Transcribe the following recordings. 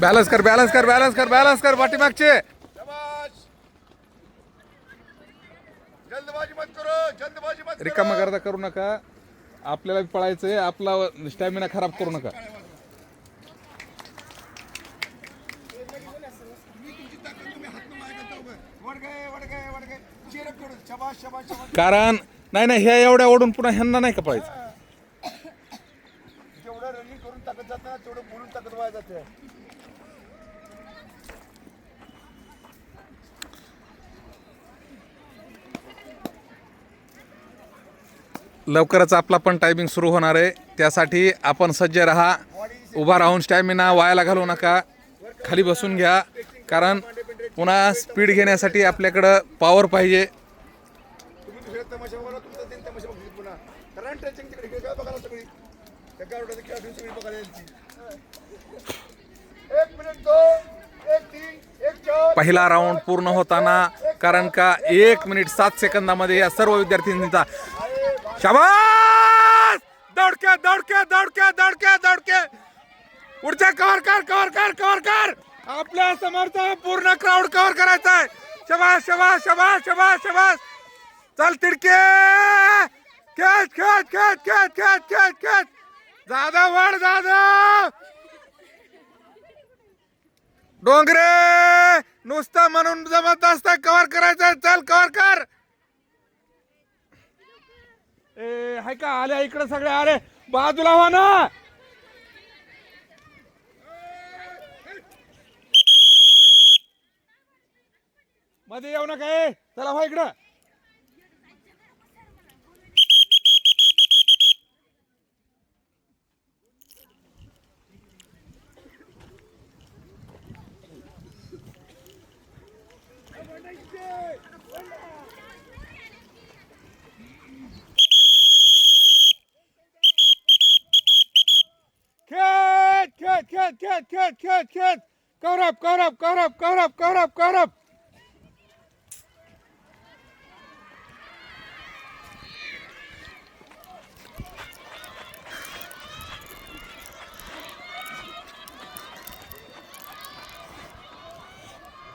Balance कर balance कर balance कर बॅलन्स कर पाठीमागचे शाबाश जल्दबाजी मत करो जल्दबाजी मत रिकामा करता करू नका. आपल्याला पळायचंय आपला स्टॅमिना खराब करू नका. कारण नाही नाही ह्या एवढ्या ओढून पुन्हा ह्यांना नाही का पळायचं? जेवढं रनिंग करून ताकद जात तेवढं बोलून ताकद वाया जाते. लवकरच आपला पण टायमिंग सुरू होणार आहे. त्यासाठी आपण सज्ज राहा. उभा राहून स्टॅमिना वायाला घालू नका. खाली बसून घ्या. कारण पुन्हा स्पीड घेण्यासाठी आपल्याकडं पॉवर पाहिजे. पहिला राऊंड पूर्ण होताना कारण का एक मिनिट सात सेकंदामध्ये या सर्व विद्यार्थ्यांचा शाबास! दौडके दौडके दौडके दौडके दौडके। पुढच्या कव्हर कर कव्हर कर कव्हर कर। आपल्या समोरचा पूर्ण क्राऊड कव्हर करायचा आहे. शबास शबास शबास शबास शबास. चल तिडके! खेच खेच खेच खेच खेच खेच खेच जाधव वाढ जाधव. डोंगरे! नुसतं म्हणून जबरदस्त असतं कव्हर करायचं चल कव्हर कर. ए हाय का? आले इकडे सगळे आले. बाजूला हो ना. मध्ये येऊ नका ए. चला हो इकडं खेच खेळ खेळ खेळ खेच खेच कौरव कौरव कौरव कौरव कौरव कौरव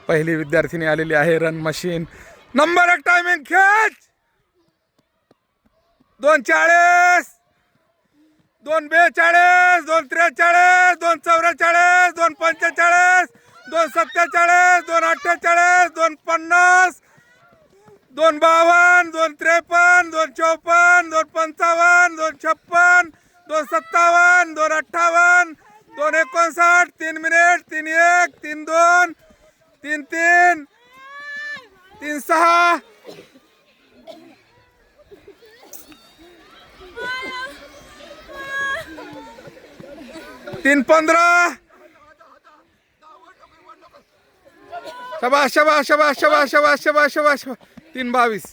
पहिली विद्यार्थिनी आलेली आहे रन मशीन नंबर एक टायमिंग खेच! दोन चाळीस! दोन बेचाळीस दोन त्रेचाळीस दोन चौवेचाळीस दोन पंचेचाळीस दोन सत्तेचाळीस दोन अठ्ठेचाळीस दोन पन्नास दोन बावन्न दोन त्रेपन्न दोन चौपन्न दोन पंचावन्न दोन छप्पन दोन सत्तावन्न दोन अठ्ठावन्न दोन एकोणसाठ तीन मिनिट तीन एक तीन दोन तीन तीन तीन सहा तीन पंधरा. शबा शबा शबा शबा शबा शबा शबा शबा तीन बावीस.